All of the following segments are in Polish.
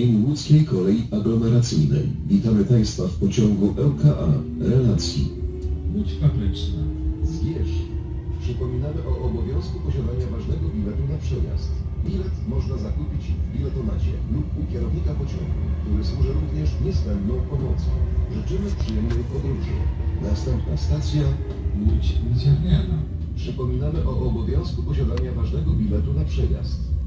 imieniu Łódzkiej Kolei Aglomeracyjnej. Witamy Państwa w pociągu LKA Relacji. Łódź Fabryczna. Zwierz. Przypominamy o obowiązku posiadania ważnego biletu na przejazd. Bilet można zakupić w biletomacie lub u kierownika pociągu, który służy również niezbędną pomocą. Życzymy przyjemnej podróży. Następna stacja. Łódź Widziarniana. Przypominamy o obowiązku posiadania ważnego biletu na przejazd.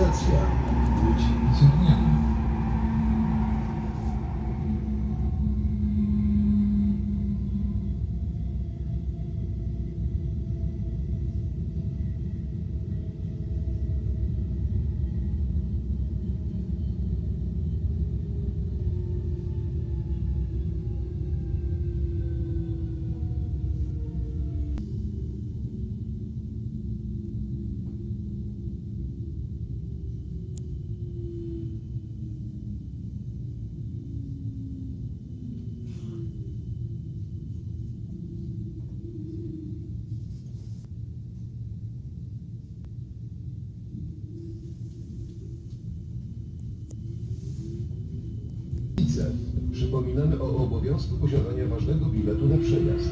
Stacja. Przypominamy o obowiązku posiadania ważnego biletu na przejazd.